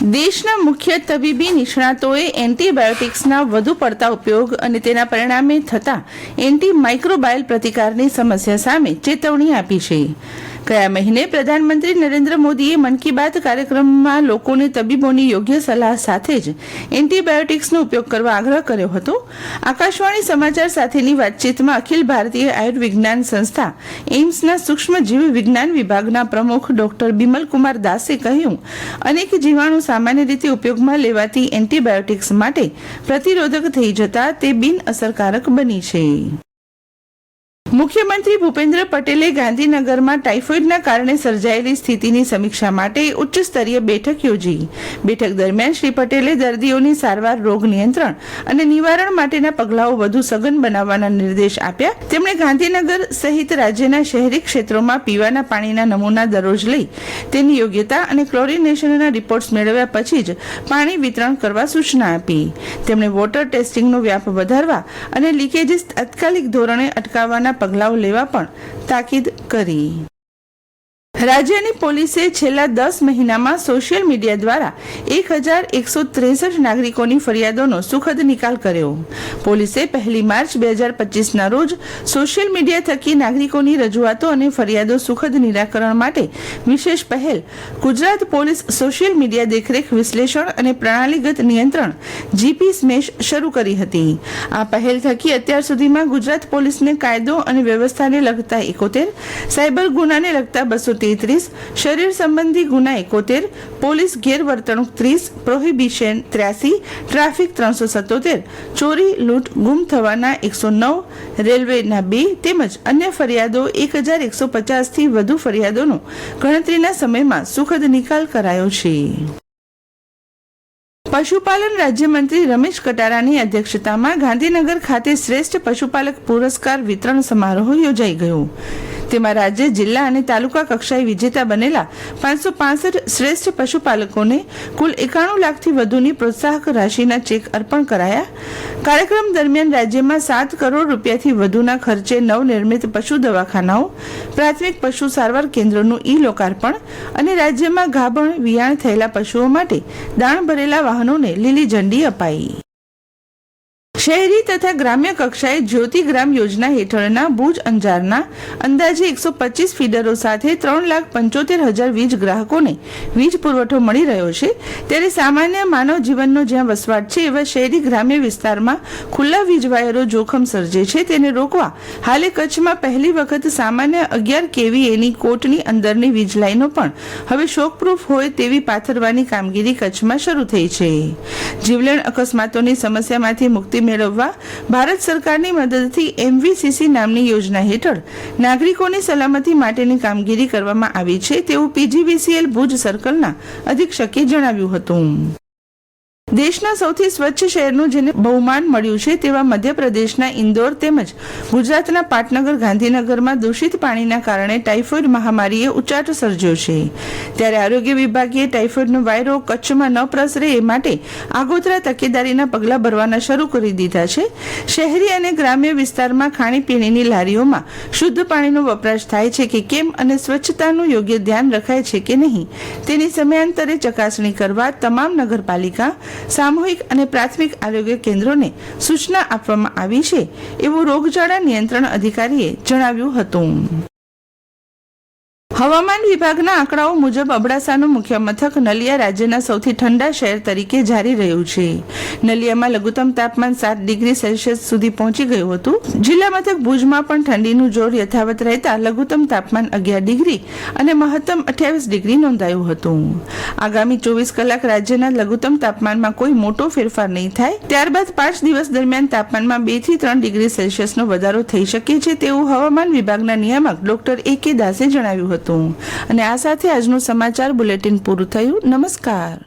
દેશના મુખ્ય તબીબી નિષ્ણાતોએ એન્ટીબાયોટિક્સના વધુ પડતા ઉપયોગ અને તેના પરિણામે થતા એન્ટી માઇક્રોબાયલ પ્રતિકારની સમસ્યા સામે ચેતવણી આપી છે. ગયા મહિને પ્રધાનમંત્રી નરેન્દ્ર મોદીએ મન કી બાત કાર્યક્રમમાં લોકોને તબીબોની યોગ્ય સલાહ સાથે જ એન્ટીબાયોટિક્સનો ઉપયોગ કરવા આગ્રહ કર્યો હતો. આકાશવાણી સમાચાર સાથેની વાતચીતમાં અખિલ ભારતીય આયુર્વિજ્ઞાન સંસ્થા એઇમ્સના સૂક્ષ્મ જીવ વિજ્ઞાન વિભાગના પ્રમુખ ડોક્ટર બિમલ કુમાર દાસે કહ્યું, અનેક જીવાણુ સામાન્ય રીતે ઉપયોગમાં લેવાતી એન્ટીબાયોટિક્સ માટે પ્રતિરોધક થઈ જતા તે બિનઅસરકારક બની છે. મુખ્યમંત્રી ભૂપેન્દ્ર પટેલે ગાંધીનગરમાં ટાઇફોઇડના કારણે સર્જાયેલી સ્થિતિની સમીક્ષા માટે ઉચ્ચ સ્તરીય બેઠક યોજી. બેઠક દરમિયાન શ્રી પટેલે દર્દીઓની સારવાર, રોગ નિયંત્રણ અને નિવારણ માટેના પગલાઓ વધુ સઘન બનાવવાના નિર્દેશ આપ્યા. તેમણે ગાંધીનગર સહિત રાજ્યના શહેરી ક્ષેત્રોમાં પીવાના પાણીના નમૂના દરરોજ લઈ તેની યોગ્યતા અને ક્લોરિનેશનના રિપોર્ટ્સ મેળવ્યા પછી જ પાણી વિતરણ કરવા સૂચના આપી. તેમણે વોટર ટેસ્ટિંગનો વ્યાપ વધારવા અને લીકેજીસ તાત્કાલિક ધોરણે અટકાવવાના પગલાઓ લેવા પણ તાકીદ કરી. રાજ્યની પોલીસે છેલ્લા દસ મહિનામાં સોશિયલ મીડિયા દ્વારા એક હજાર એકસો ત્રેસઠ નાગરિકોની ફરિયાદોનો સુખદ નિકાલ કર્યો. પોલીસે પહેલી માર્ચ બે હજાર પચીસના રોજ સોશિયલ મીડિયા થકી નાગરિકોની રજૂઆતો અને ફરિયાદો સુખદ નિરાકરણ માટે વિશેષ પહેલ, ગુજરાત પોલીસ સોશિયલ મીડિયા દેખરેખ વિશ્લેષણ અને પ્રણાલીગત નિયંત્રણ જીપી સ્મેશ શરૂ કરી હતી. આ પહેલ થકી અત્યાર સુધીમાં ગુજરાત પોલીસને કાયદો અને વ્યવસ્થાને લગતા એકોતેર, સાયબર ગુનાને લગતા બસો તેત્રીસ, શરીર સંબંધી ગુના એકોતેર, પોલીસ ગેરવર્તણૂક ત્રીસ, પ્રોહિબિશન ત્ર્યાસી, ટ્રાફિક ત્રણસો સત્તોતેર, ચોરી, લૂંટ, ગુમ થવાના એકસો નવ, રેલવેના બે તેમજ અન્ય ફરિયાદો એક હજાર એકસો પચાસથી વધુ ફરિયાદોનો ગણતરીના સમયમાં સુખદ નિકાલ કરાયો છે. પશુપાલન રાજ્યમંત્રી રમેશ કટારાની અધ્યક્ષતામાં ગાંધીનગર ખાતે શ્રેષ્ઠ પશુપાલક પુરસ્કાર વિતરણ સમારોહ યોજાઈ ગયો. તેમાં રાજ્ય, જિલ્લા અને તાલુકા કક્ષાએ વિજેતા બનેલા પાંચસો શ્રેષ્ઠ પશુપાલકોને કુલ એકાણું લાખથી વધુની પ્રોત્સાહક રાશિના ચેક અર્પણ કરાયા. કાર્યક્રમ દરમિયાન રાજ્યમાં સાત કરોડ રૂપિયાથી વધુના ખર્ચે નવનિર્મિત પશુ દવાખાનાઓ, પ્રાથમિક પશુ સારવાર કેન્દ્રોનું ઈ લોકાર્પણ અને રાજ્યમાં ગાભણ, વિયાણ થયેલા પશુઓ માટે દાણ ભરેલા વાહનોને લીલી ઝંડી અપાઈ. શહેરી તથા ગ્રામ્ય કક્ષાએ જ્યોતિગ્રામ યોજના હેઠળના ભુજ અંજારના અંદાજે એકસો પચીસ ફીડરો સાથે ત્રણ લાખ પંચોતેર હજાર વીજ ગ્રાહકોને વીજ પુરવઠો મળી રહ્યો છે. ત્યારે સામાન્ય માનવ જીવનનો જ્યાં વસવાટ છે, એવા શહેરી ગ્રામ્ય વિસ્તારમાં ખુલ્લા વીજ વાયરો જોખમ સર્જે છે. તેને રોકવા હાલે કચ્છમાં પહેલી વખત સામાન્ય અગિયાર કેવીએની કોટની અંદરની વીજ લાઈનો પણ હવે શોકપ્રૂફ હોય તેવી પાથરવાની કામગીરી કચ્છમાં શરૂ થઈ છે. જીવલેણ અકસ્માતોની સમસ્યામાંથી મુક્તિ મેળવવા ભારત સરકારની મદદથી એમવીસીસી નામની યોજના હેઠળ નાગરિકોની સલામતી માટેની કામગીરી કરવામાં આવી છે તેવું પીજીવીસીએલ ભુજ સર્કલના અધિક્ષકે જણાવ્યું હતું. દેશના સૌથી સ્વચ્છ શહેરનું જેને બહુમાન મળ્યું છે તેવા મધ્યપ્રદેશના ઇન્દોર તેમજ ગુજરાતના પાટનગર ગાંધીનગરમાં દૂષિત પાણીના કારણે ટાઇફોઇડ મહામારીએ ઉચાટ સર્જ્યો છે. ત્યારે આરોગ્ય વિભાગે ટાઇફોઇડનો વાયરો કચ્છમાં ન પ્રસરે એ માટે આગોતરા તકેદારીના પગલાં ભરવાના શરૂ કરી દીધા છે. શહેરી અને ગ્રામ્ય વિસ્તારમાં ખાણીપીણીની લારીઓમાં શુદ્ધ પાણીનો વપરાશ થાય છે કે કેમ અને સ્વચ્છતાનું યોગ્ય ધ્યાન રખાય છે કે નહીં તેની સમયાંતરે ચકાસણી કરવા તમામ નગરપાલિકા સામૂહિક અને પ્રાથમિક આરોગ્ય કેન્દ્રોને સૂચના આપવામાં આવી છે, એવું રોગચાળા નિયંત્રણ અધિકારીએ જણાવ્યું હતું. હવામાન વિભાગના આંકડાઓ મુજબ અબડાસાનું મુખ્ય મથક નલિયા રાજ્યના સૌથી ઠંડા શહેર તરીકે જારી રહ્યું છે. નલિયામાં લઘુત્તમ તાપમાન સાત ડિગ્રી સેલ્સિયસ સુધી પહોંચી ગયું હતું. જિલ્લા મથક ભુજમાં પણ ઠંડીનું જોર યથાવત રહેતા લઘુત્તમ તાપમાન અગિયાર ડિગ્રી અને મહત્તમ અઠ્યાવીસ ડિગ્રી નોંધાયું હતું. આગામી ચોવીસ કલાક રાજ્યના લઘુત્તમ તાપમાનમાં કોઈ મોટો ફેરફાર નહીં થાય. ત્યારબાદ પાંચ દિવસ દરમિયાન તાપમાનમાં બેથી ત્રણ ડિગ્રી સેલ્સિયસનો વધારો થઈ શકે છે તેવું હવામાન વિભાગના નિયામક ડોક્ટર એ કે દાસે જણાવ્યું હતું. અને આ સાથે આજનું સમાચાર બુલેટિન પૂરું થયું. નમસ્કાર.